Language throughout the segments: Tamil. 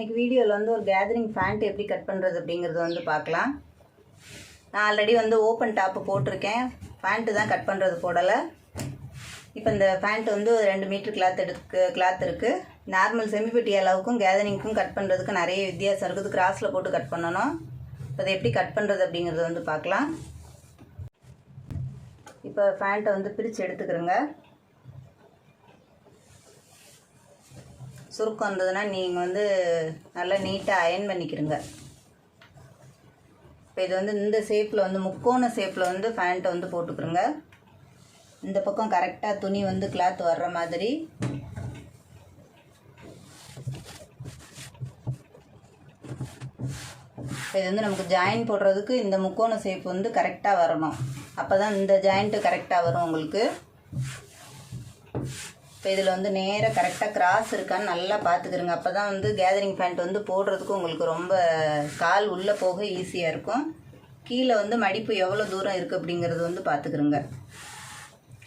இன்னைக்கு வீடியோவில் வந்து ஒரு கேதரிங் ஃபேண்ட் எப்படி கட் பண்ணுறது அப்படிங்கிறது வந்து பார்க்கலாம். நான் ஆல்ரெடி வந்து ஓப்பன் டாப்பு போட்டிருக்கேன். ஃபேண்ட்டு தான் கட் பண்ணுறது போடலை. இப்போ இந்த ஃபேண்ட் வந்து ஒரு ரெண்டு மீட்ரு கிளாத் எடுக்கு கிளாத் இருக்குது நார்மல் செமிபெட்டி அளவுக்கும் கேதரிங்க்கும் கட் பண்ணுறதுக்கு நிறைய வித்தியாசம் இருக்குது கிராஸில் போட்டு கட் பண்ணணும். இப்போ அதை எப்படி கட் பண்ணுறது அப்படிங்கிறத வந்து பார்க்கலாம். இப்போ ஃபேண்ட்டை வந்து பிரித்து எடுத்துக்கிறேங்க. சுருக்கம் இருந்ததுன்னா நீங்கள் வந்து நல்லா நீட்டாக அயன் பண்ணிக்கிறங்க இப்போ இது வந்து இந்த ஷேப்பில் வந்து முக்கோண ஷேப்பில் வந்து ஃபேண்ட்டை வந்து போட்டுக்கிறோங்க இந்த பக்கம் கரெக்டாக துணி வந்து கிளாத் வர்ற மாதிரி. இப்போ இது வந்து நமக்கு ஜாயின் போடுறதுக்கு இந்த முக்கோண ஷேப் வந்து கரெக்டாக வரணும். அப்போ தான் இந்த ஜாயிண்ட்டு கரெக்டாக வரும் உங்களுக்கு. இப்போ இதில் வந்து நேராக கரெக்டாக கிராஸ் இருக்கான்னு நல்லா பார்த்துக்கிறோங்க. அப்போ தான் வந்து கேதரிங் பேண்ட் வந்து போடுறதுக்கு உங்களுக்கு ரொம்ப கால் உள்ளே போக ஈஸியாக இருக்கும். கீழே வந்து மடிப்பு எவ்வளோ தூரம் இருக்குது அப்படிங்கிறது வந்து பார்த்துக்கிறோங்க.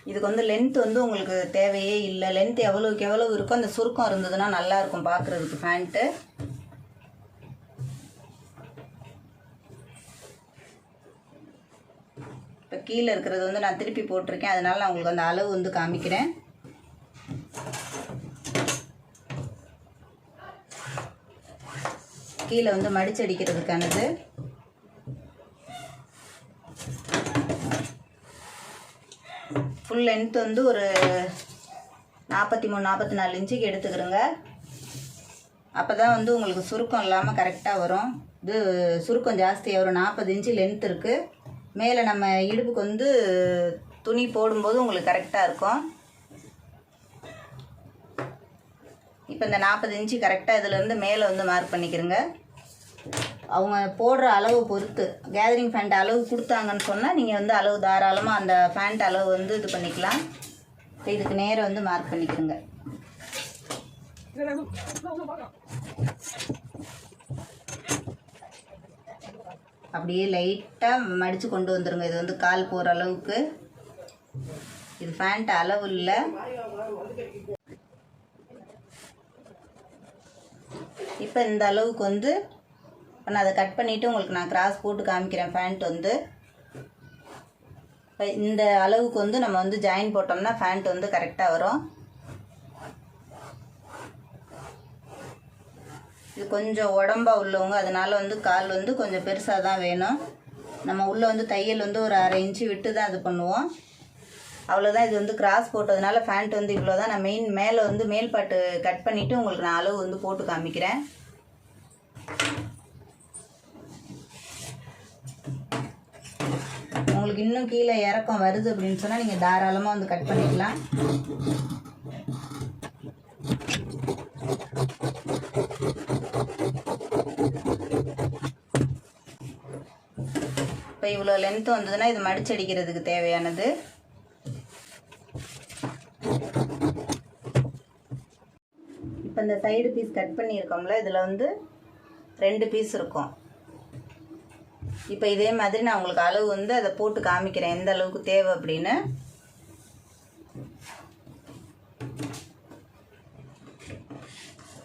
இதுக்கு வந்து லென்த் வந்து உங்களுக்கு தேவையே இல்லை. லென்த் எவ்வளோக்கு எவ்வளோ இருக்கோ அந்த சுருக்கம் இருந்ததுன்னா நல்லாயிருக்கும் பார்க்குறதுக்கு பேண்ட்டு இப்போ கீழே இருக்கிறது வந்து நான் திருப்பி போட்டிருக்கேன். அதனால நான் உங்களுக்கு அந்த அளவு வந்து காமிக்கிறேன். கீழே வந்து மடிச்சடிக்கிறதுக்கானது ஃபுல் லென்த் வந்து ஒரு நாற்பத்தி மூணு நாற்பத்தி நாலு இன்ச்சுக்கு எடுத்துக்கிறோங்க. அப்போ தான் வந்து உங்களுக்கு சுருக்கம் இல்லாமல் கரெக்டாக வரும். இது சுருக்கம் ஜாஸ்தியாக வரும் நாற்பது இன்ச்சு லென்த் இருக்குது மேலே நம்ம இடுப்புக்கு வந்து துணி போடும்போது உங்களுக்கு கரெக்டாக இருக்கும். இப்போ இந்த நாற்பது இன்ச்சு கரெக்டாக இதுலேருந்து மேலே வந்து மார்க் பண்ணிக்கிறேங்க. அவங்க போடுற அளவு பொறுத்து கேதரிங் ஃபேண்ட் அளவு கொடுத்தாங்கன்னு சொன்னால் நீங்கள் வந்து அளவு தாராளமாக அந்த ஃபேண்ட் அளவு வந்து இது பண்ணிக்கலாம். இப்போ இதுக்கு நேரம் வந்து மார்க் பண்ணிக்கிறோங்க அப்படியே லைட்டாக மடித்து கொண்டு வந்துடுங்க இது வந்து கால் போகிற அளவுக்கு. இது ஃபேண்ட் அளவு இல்லை. இப்போ இந்த அளவுக்கு வந்து இப்போ நான் அதை கட் பண்ணிவிட்டு உங்களுக்கு நான் கிராஸ் போட்டு காமிக்கிறேன். ஃபேண்ட் வந்து. இப்போ இந்த அளவுக்கு வந்து நம்ம வந்து ஜாயின் போட்டோம்னா ஃபேண்ட் வந்து கரெக்டாக வரும். இது கொஞ்சம் உடம்பா உள்ளவங்க அதனால வந்து கால் வந்து கொஞ்சம் பெருசாக தான் வேணும். நம்ம உள்ளே வந்து தையல் வந்து ஒரு அரை இன்ச்சு விட்டு தான் இது பண்ணுவோம். அவ்வளோதான் இது வந்து கிராஸ் போட்டதுனால ஃபேண்ட் வந்து இவ்வளோ தான் நான் மெயின் மேலே வந்து மேல்பாட்டு கட் பண்ணிவிட்டு உங்களுக்கு நான் அளவு வந்து போட்டு காமிக்கிறேன். உங்களுக்கு இன்னும் கீழே இறக்கம் வருது அப்படின்னு சொன்னால் நீங்கள் தாராளமாக வந்து கட் பண்ணிக்கலாம். இப்போ இவ்வளோ லென்த் வந்ததுன்னா இது மடிச்சடிக்கிறதுக்கு தேவையானது. இப்போ இந்த சைடு பீஸ் கட் பண்ணியிருக்கோம்ல இதில் வந்து ரெண்டு பீஸ் இருக்கும். இப்போ இதே மாதிரி நான் உங்களுக்கு அளவு வந்து அதை போட்டு காமிக்கிறேன். எந்த அளவுக்கு தேவை அப்படின்னு.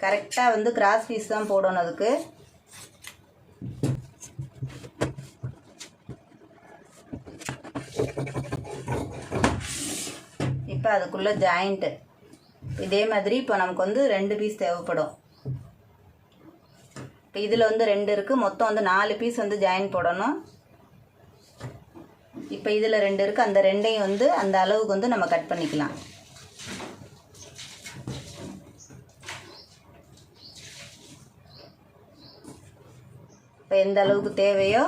கரெக்டாக வந்து கிராஸ் பீஸ் தான் போடணும் அதுக்கு. இப்போ அதுக்குள்ளே ஜாயிண்ட்டு இதே மாதிரி இப்போ நமக்கு வந்து ரெண்டு பீஸ் தேவைப்படும். இதில் வந்து ரெண்டு இருக்குது மொத்தம் வந்து நாலு பீஸ் வந்து ஜாயின் போடணும். இப்போ இதில் ரெண்டு இருக்குது அந்த ரெண்டையும் வந்து அந்த அளவுக்கு வந்து நம்ம கட் பண்ணிக்கலாம். இப்போ எந்த அளவுக்கு தேவையோ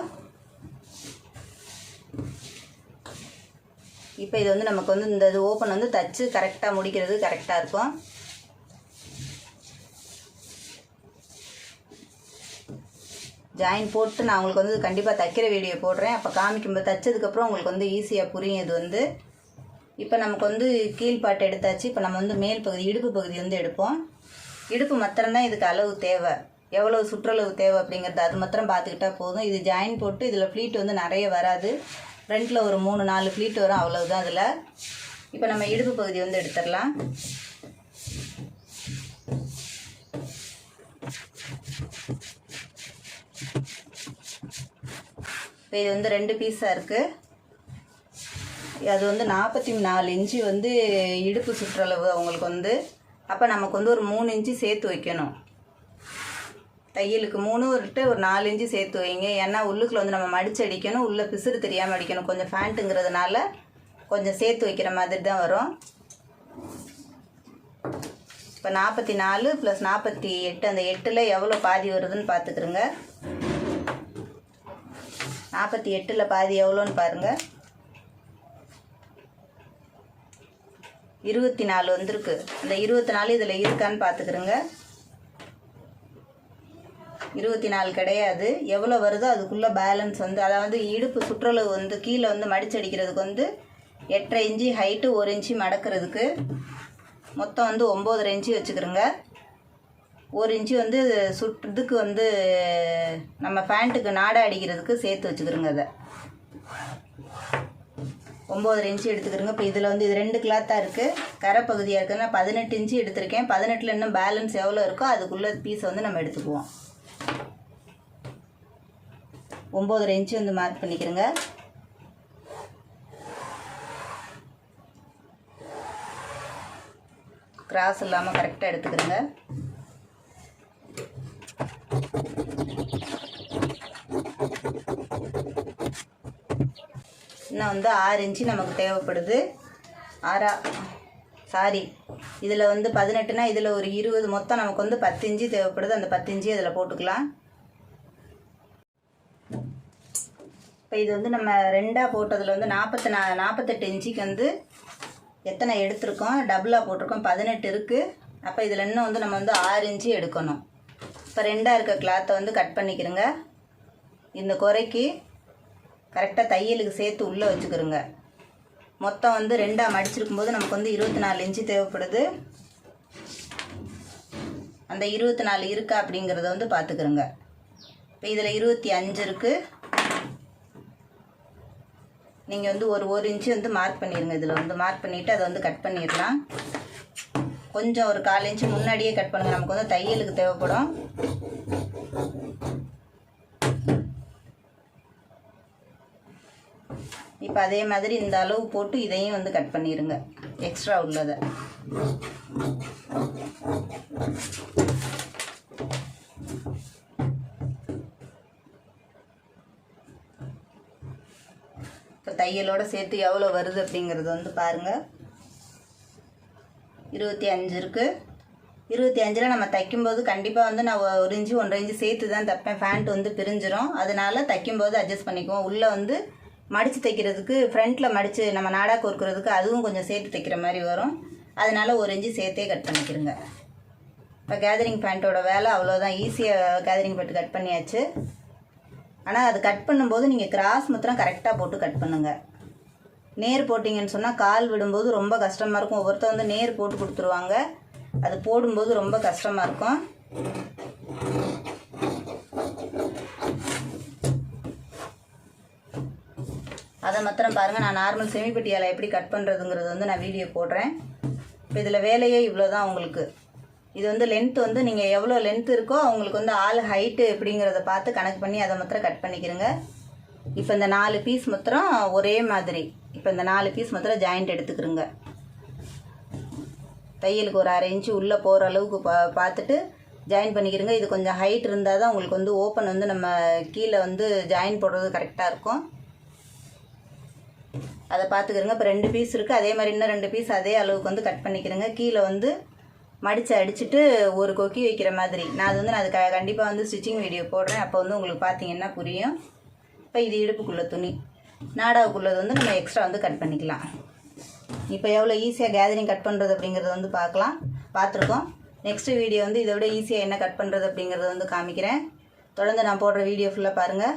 இப்போ இது வந்து நமக்கு வந்து இந்த இது ஓப்பன் வந்து தச்சு கரெக்டாக முடிக்கிறது கரெக்டாக இருக்கும். ஜாயின் போட்டு நான் உங்களுக்கு வந்து கண்டிப்பாக தைக்கிற வீடியோ போடுறேன். அப்போ காமிக்கும்போது தைச்சதுக்கப்புறம் உங்களுக்கு வந்து ஈஸியாக புரியும் இது வந்து. இப்போ நமக்கு வந்து கீழ்பாட்டு எடுத்தாச்சு. இப்போ நம்ம வந்து மேல் பகுதி இடுப்பு பகுதி வந்து எடுப்போம். இடுப்பு மாத்திரம்தான் இதுக்கு அளவு தேவை. எவ்வளோ சுற்றளவு தேவை அப்படிங்கிறது அது மாத்திரம் பார்த்துக்கிட்டா போதும். இது ஜாயின் போட்டு இதில் ஃப்ளீட் வந்து நிறைய வராது. ஃப்ரண்ட்டில் ஒரு மூணு நாலு ஃப்ளீட் வரும். அவ்வளவுதான் அதில். இப்போ நம்ம இடுப்பு பகுதி வந்து எடுத்துடலாம். இப்போ இது வந்து ரெண்டு பீஸாக இருக்குது அது வந்து நாற்பத்தி நாலு இன்ச்சு வந்து இடுப்பு சுற்றளவு அவங்களுக்கு வந்து. அப்போ நமக்கு வந்து ஒரு மூணு இன்ச்சு சேர்த்து வைக்கணும். தையலுக்கு மூணு விட்டு ஒரு நாலு இன்ச்சு சேர்த்து வைங்க. ஏன்னா உள்ளுக்குள்ள வந்து நம்ம மடிச்சு அடிக்கணும். உள்ளே பிசுறு தெரியாமல் அடிக்கணும். கொஞ்சம் ஃபேண்ட்டுங்கிறதுனால கொஞ்சம் சேர்த்து வைக்கிற மாதிரி தான் வரும். இப்போ நாற்பத்தி நாலு ப்ளஸ் நாற்பத்தி எட்டு அந்த எட்டில் எவ்வளோ பாதி வருதுன்னு பார்த்துக்குறோங்க நாற்பத்தி எட்டில் பாதி எவ்வளோன்னு பாருங்கள் இருபத்தி நாலு வந்திருக்கு. இந்த இருபத்தி நாலு இதில் இருக்கான்னு பார்த்துக்குறோங்க இருபத்தி நாலு கிடையாது. எவ்வளோ வருதோ அதுக்குள்ளே பேலன்ஸ் வந்து அதாவது இடுப்பு சுற்றளவு வந்து கீழே வந்து மடிச்சடிக்கிறதுக்கு வந்து எட்டரை இன்ச்சு ஹைட்டு ஒரு இன்ச்சு மடக்கிறதுக்கு மொத்தம் வந்து ஒம்போதரை இன்ச்சு வச்சுக்கிறோங்க. ஒரு இன்ச்சு வந்து சுட்டுறதுக்கு வந்து நம்ம பேண்ட்டுக்கு நாடை அடிக்கிறதுக்கு சேர்த்து வச்சுக்கிறோங்க அதை. ஒம்போதரை இன்ச்சு எடுத்துக்கிறோங்க இப்போ இதில் வந்து இது ரெண்டு கிளாத்தாக இருக்குது கரை பகுதியாக நான் பதினெட்டு இன்ச்சு எடுத்திருக்கேன். பதினெட்டில் இன்னும் பேலன்ஸ் எவ்வளோ இருக்கோ அதுக்குள்ளே பீஸை வந்து நம்ம எடுத்துக்குவோம். ஒம்பதரை இன்ச்சு வந்து மார்க் பண்ணிக்கிறோங்க கிராஸ் இல்லாமல் கரெக்டாக எடுத்துக்கிறோங்க இன்னும் வந்து ஆறு இன்ச்சு நமக்கு தேவைப்படுது. ஆறா சாரி இதில் வந்து பதினெட்டுனா இதில் ஒரு இருபது மொத்தம் நமக்கு வந்து பத்து இன்ச்சு தேவைப்படுது. அந்த பத்து இன்ச்சு இதில் போட்டுக்கலாம். இப்போ இது வந்து நம்ம ரெண்டாக போட்டதில் வந்து நாற்பத்தி நா நாற்பத்தெட்டு இன்ச்சுக்கு வந்து எத்தனை எடுத்திருக்கோம்? டபுளாக போட்டிருக்கோம். பதினெட்டு இருக்குது அப்போ இதில் இன்னும் வந்து நம்ம வந்து ஆறு இன்ச்சு எடுக்கணும். இப்போ ரெண்டாக இருக்க கிளாத்தை வந்து கட் பண்ணிக்கிறோங்க. இந்த குறைக்கு கரெக்டாக தையலுக்கு சேர்த்து உள்ளே வச்சுக்கிறோங்க. மொத்தம் வந்து ரெண்டாக மடிச்சிருக்கும் போது நமக்கு வந்து இருபத்தி நாலு இன்ச்சு தேவைப்படுது. அந்த இருபத்தி நாலு இருக்கா அப்படிங்கிறத வந்து பார்த்துக்கிறோங்க இப்போ இதில் இருபத்தி அஞ்சு இருக்குது நீங்கள் வந்து ஒரு ஒரு இன்ச்சு வந்து மார்க் பண்ணிடுங்க இதில் வந்து மார்க் பண்ணிவிட்டு அதை வந்து கட் பண்ணிடலாம். கொஞ்சம் ஒரு கால் இன்ச்சு முன்னாடியே கட் பண்ணுங்கள் நமக்கு வந்து தையலுக்கு தேவைப்படும். இப்போ அதே மாதிரி இந்த அளவு போட்டு இதையும் வந்து கட் பண்ணிடுங்க எக்ஸ்ட்ரா உள்ளதை. இப்போ தையலோட சேர்த்து எவ்வளோ வருது அப்படிங்கிறது வந்து பாருங்கள் இருபத்தி அஞ்சு இருக்குது இருபத்தி அஞ்சில் நம்ம தைக்கும்போது கண்டிப்பாக வந்து நான் ஒரு இன்ச்சு ஒன்றரை இன்ச்சு சேர்த்து தான் தைப்பேன். ஃபேண்ட் வந்து பிரிஞ்சிடும் அதனால தைக்கும்போது அட்ஜஸ்ட் பண்ணிக்குவோம். உள்ளே வந்து மடித்து தைக்கிறதுக்கு ஃப்ரண்ட்டில் மடித்து நம்ம நாடா கோர்க்கிறதுக்கு அதுவும் கொஞ்சம் சேர்த்து தைக்கிற மாதிரி வரும். அதனால் ஒரு இன்ச்சு சேர்த்தே கட் பண்ணிக்கிறோங்க இப்போ கேதரிங் பேண்ட்டோட வேலை அவ்வளோதான் ஈஸியாக கேதரிங் பேண்ட் கட் பண்ணியாச்சு. ஆனால் அது கட் பண்ணும்போது நீங்கள் கிராஸ் மாத்திரம் கரெக்டாக போட்டு கட் பண்ணுங்கள் நேர் போட்டிங்கன்னு சொன்னால் கால் விடும்போது ரொம்ப கஷ்டமாக இருக்கும். ஒவ்வொருத்தர் வந்து நேர் போட்டு கொடுத்துருவாங்க. அது போடும்போது ரொம்ப கஷ்டமாக இருக்கும். அதை மாத்திரம் பாருங்கள் நான் நார்மல் செமிப்பட்டியால் எப்படி கட் பண்ணுறதுங்கிறது வந்து நான் வீடியோ போடுறேன். இப்போ இதில் வேலையே இவ்வளோ தான் உங்களுக்கு. இது வந்து லென்த் வந்து நீங்கள் எவ்வளோ லென்த் இருக்கோ அவங்களுக்கு வந்து ஆள் ஹைட்டு எப்படிங்கிறத பார்த்து கணக்கு பண்ணி அதை மாத்திரம் கட் பண்ணிக்கிறங்க. இப்போ இந்த நாலு பீஸ் மாத்திரம் ஒரே மாதிரி. இப்போ இந்த நாலு பீஸ் மாத்திரம் ஜாயிண்ட் எடுத்துக்கிறோங்க. தையலுக்கு ஒரு அரை இன்ச்சு உள்ளே போகிற அளவுக்கு பா பார்த்துட்டு ஜாயின் பண்ணிக்கிறோங்க. இது கொஞ்சம் ஹைட் இருந்தால் தான் உங்களுக்கு வந்து ஓப்பன் வந்து நம்ம கீழே வந்து ஜாயின் போடுறது கரெக்டாக இருக்கும். அதை பார்த்துக்கிறோங்க. இப்போ ரெண்டு பீஸ் இருக்குது அதே மாதிரி இன்னும் ரெண்டு பீஸ் அதே அளவுக்கு வந்து கட் பண்ணிக்கிறேங்க. கீழே வந்து மடித்து அடிச்சுட்டு ஒரு கொக்கி வைக்கிற மாதிரி. நான் அது வந்து நான் அது க கண்டிப்பாக வந்து ஸ்டிச்சிங் வீடியோ போடுறேன். அப்போ வந்து உங்களுக்கு பார்த்தீங்கன்னா புரியும். இப்போ இது இடுப்புக்குள்ள துணி. நாடாவுக்குள்ளது வந்து நம்ம எக்ஸ்ட்ரா வந்து கட் பண்ணிக்கலாம். இப்போ எவ்வளோ ஈஸியாக கேதரிங் கட் பண்ணுறது அப்படிங்கிறத வந்து பார்க்கலாம். பார்த்துருக்கோம். நெக்ஸ்ட் வீடியோ வந்து இதை விட ஈஸியாக என்ன கட் பண்ணுறது அப்படிங்கிறத வந்து காமிக்கிறேன். தொடர்ந்து நான் போடுற வீடியோ ஃபுல்லாக பாருங்கள்